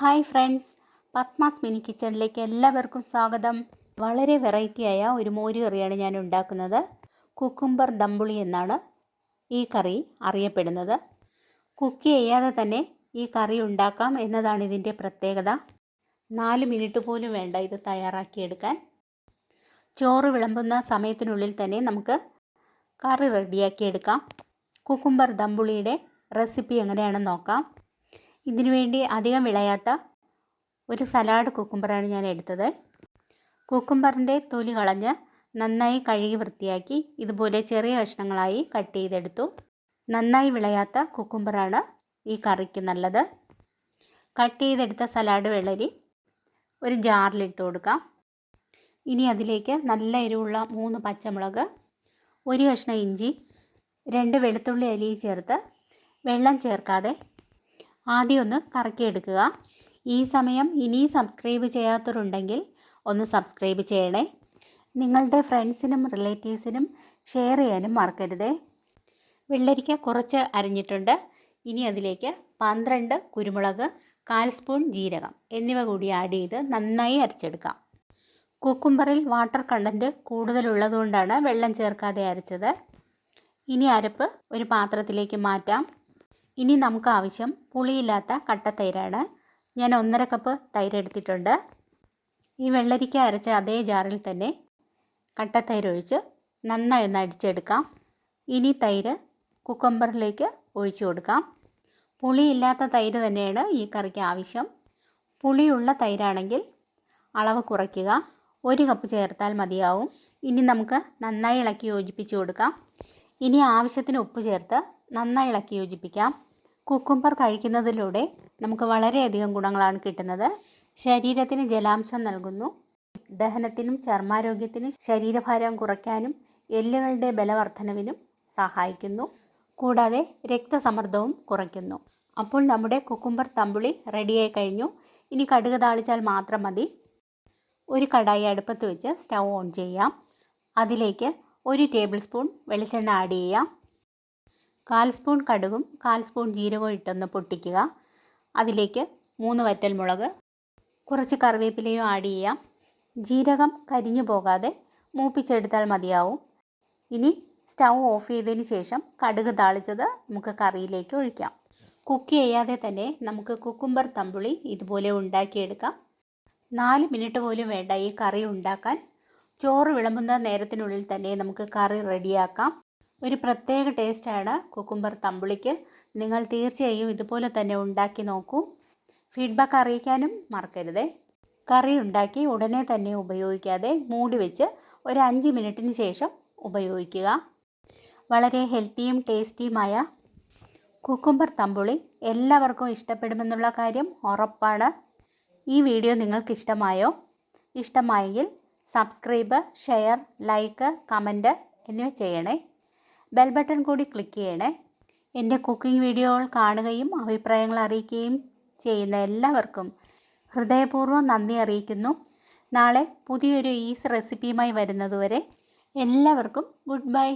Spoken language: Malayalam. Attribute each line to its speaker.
Speaker 1: ഹായ് ഫ്രണ്ട്സ് പത്മാസ് മിനി കിച്ചണിലേക്ക് എല്ലാവർക്കും സ്വാഗതം. വളരെ വെറൈറ്റിയായ ഒരു മോര് കറിയാണ് ഞാൻ ഉണ്ടാക്കുന്നത്. കുക്കുംബർ ദമ്പുളി എന്നാണ് ഈ കറി അറിയപ്പെടുന്നത്. കുക്ക് ചെയ്യാതെ തന്നെ ഈ കറി ഉണ്ടാക്കാം എന്നതാണ് ഇതിന്റെ പ്രത്യേകത. നാല് മിനിറ്റ് പോലും വേണ്ട ഇത് തയ്യാറാക്കിയെടുക്കാൻ. ചോറ് വിളമ്പുന്ന സമയത്തിനുള്ളിൽ തന്നെ നമുക്ക് കറി റെഡിയാക്കിയെടുക്കാം കുക്കുംബർ ദമ്പുളിയുടെ റെസിപ്പി എങ്ങനെയാണെന്ന് നോക്കാം. ഇതിനു വേണ്ടി അധികം വിളയാത്ത ഒരു സലാഡ് കുക്കുംബറാണ് ഞാൻ എടുത്തത്. കുക്കുംബറിന്റെ തൊലി കളഞ്ഞ് നന്നായി കഴുകി വൃത്തിയാക്കി ഇതുപോലെ ചെറിയ കഷ്ണങ്ങളായി കട്ട് ചെയ്തെടുത്തു. നന്നായി വിളയാത്ത കുക്കുംബറാണ് ഈ കറിക്ക് നല്ലത്. കട്ട് ചെയ്തെടുത്ത സലാഡ് വെള്ളരി ഒരു ജാറിലിട്ട് കൊടുക്കാം. ഇനി അതിലേക്ക് നല്ല എരിവുള്ള മൂന്ന് പച്ചമുളക് ഒരു കഷ്ണം ഇഞ്ചി രണ്ട് വെളുത്തുള്ളി അലിയും ചേർത്ത് വെള്ളം ചേർക്കാതെ ആദ്യം ഒന്ന് കറക്കിയെടുക്കുക. ഈ സമയം ഇനി സബ്സ്ക്രൈബ് ചെയ്യാത്തവരുണ്ടെങ്കിൽ ഒന്ന് സബ്സ്ക്രൈബ് ചെയ്യണേ. നിങ്ങളുടെ ഫ്രണ്ട്സിനും റിലേറ്റീവ്സിനും ഷെയർ ചെയ്യാനും മറക്കരുതേ. വെള്ളരിക്ക കുറച്ച് അരിഞ്ഞിട്ടുണ്ട്. ഇനി അതിലേക്ക് പന്ത്രണ്ട് കുരുമുളക് കാൽ സ്പൂൺ ജീരകം എന്നിവ കൂടി ആഡ് ചെയ്ത് നന്നായി അരച്ചെടുക്കാം. കുക്കുംബറിൽ വാട്ടർ കണ്ടന്റ് കൂടുതലുള്ളതുകൊണ്ടാണ് വെള്ളം ചേർക്കാതെ അരച്ചത്. ഇനി അരപ്പ് ഒരു പാത്രത്തിലേക്ക് മാറ്റാം. ഇനി നമുക്ക് ആവശ്യം പുളിയില്ലാത്ത കട്ട തൈരാണ്. ഞാൻ ഒന്നര കപ്പ് തൈര് എടുത്തിട്ടുണ്ട് ഈ വെള്ളരിക്ക അരച്ച അതേ ജാറിൽ തന്നെ കട്ടത്തൈര് ഒഴിച്ച് നന്നായി ഒന്ന് അടിച്ചെടുക്കാം. ഇനി തൈര് കുക്കമ്പറിലേക്ക് ഒഴിച്ചു കൊടുക്കാം. പുളിയില്ലാത്ത തൈര് തന്നെയാണ് ഈ കറിക്ക് ആവശ്യം. പുളിയുള്ള തൈരാണെങ്കിൽ അളവ് കുറയ്ക്കുക. ഒരു കപ്പ് ചേർത്താൽ മതിയാവും. ഇനി നമുക്ക് നന്നായി ഇളക്കി യോജിപ്പിച്ച് കൊടുക്കാം. ഇനി ആവശ്യത്തിന് ഉപ്പ് ചേർത്ത് നന്നായി ഇളക്കി യോജിപ്പിക്കാം. കുക്കുംബർ കഴിക്കുന്നതിലൂടെ നമുക്ക് വളരെയധികം ഗുണങ്ങളാണ് കിട്ടുന്നത്. ശരീരത്തിന് ജലാംശം നൽകുന്നു. ദഹനത്തിനും ചർമാരോഗ്യത്തിനും ശരീരഭാരം കുറയ്ക്കാനും എല്ലുകളുടെ ബലവർദ്ധനവിനും സഹായിക്കുന്നു. കൂടാതെ രക്തസമ്മർദ്ദവും കുറയ്ക്കുന്നു. അപ്പോൾ നമ്മുടെ കുക്കുംബർ തമ്പുളി റെഡിയായി കഴിഞ്ഞു. ഇനി കടുക് താളിച്ചാൽ മാത്രം മതി. ഒരു കടായി അടുപ്പത്ത് വെച്ച് സ്റ്റൗ ഓൺ ചെയ്യാം. അതിലേക്ക് ഒരു ടേബിൾ സ്പൂൺ വെളിച്ചെണ്ണ ആഡ് ചെയ്യാം. കാൽ സ്പൂൺ കടുകും കാൽ സ്പൂൺ ജീരകവും ഇട്ടൊന്ന് പൊട്ടിക്കുക. അതിലേക്ക് മൂന്ന് വറ്റൽമുളക് കുറച്ച് കറിവേപ്പിലയും ആഡ് ചെയ്യാം. ജീരകം കരിഞ്ഞു പോകാതെ മൂപ്പിച്ചെടുത്താൽ മതിയാവും. ഇനി സ്റ്റൗ ഓഫ് ചെയ്തതിന് ശേഷം കടുക് താളിച്ചത് നമുക്ക് കറിയിലേക്ക് ഒഴിക്കാം. കുക്ക് ചെയ്യാതെ തന്നെ നമുക്ക് കുക്കുംബർ തമ്പുളി ഇതുപോലെ ഉണ്ടാക്കിയെടുക്കാം. നാല് മിനിറ്റ് പോലും വേണ്ട ഈ കറി ഉണ്ടാക്കാൻ. ചോറ് വിളമ്പുന്ന നേരത്തിനുള്ളിൽ തന്നെ നമുക്ക് കറി റെഡിയാക്കാം ഒരു പ്രത്യേക ടേസ്റ്റാണ് കുക്കുംബർ തമ്പുളിക്ക്. നിങ്ങൾ തീർച്ചയായും ഇതുപോലെ തന്നെ ഉണ്ടാക്കി നോക്കൂ. ഫീഡ്ബാക്ക് അറിയിക്കാനും മറക്കരുതേ. കറി ഉണ്ടാക്കി ഉടനെ തന്നെ ഉപയോഗിക്കാതെ മൂടി വെച്ച് ഒരു അഞ്ച് മിനിറ്റിന് ശേഷം ഉപയോഗിക്കുക. വളരെ ഹെൽത്തിയും ടേസ്റ്റിയുമായ കുക്കുംബർ തമ്പുളി എല്ലാവർക്കും ഇഷ്ടപ്പെടുമെന്നുള്ള കാര്യം ഉറപ്പാണ്. ഈ വീഡിയോ നിങ്ങൾക്ക് ഇഷ്ടമായോ ഇഷ്ടമായെങ്കിൽ സബ്സ്ക്രൈബ് ഷെയർ ലൈക്ക് കമന്റ് എന്നിവ ചെയ്യണേ. ബെൽ ബട്ടൺ കൂടി ക്ലിക്ക് ചെയ്യണേ. എന്റെ കുക്കിംഗ് വീഡിയോകൾ കാണുകയും അഭിപ്രായങ്ങൾ അറിയിക്കുകയും ചെയ്യുന്ന എല്ലാവർക്കും ഹൃദയപൂർവം നന്ദി അറിയിക്കുന്നു. നാളെ പുതിയൊരു ഈസ് റെസിപ്പിയുമായി വരുന്നതുവരെ എല്ലാവർക്കും ഗുഡ് ബൈ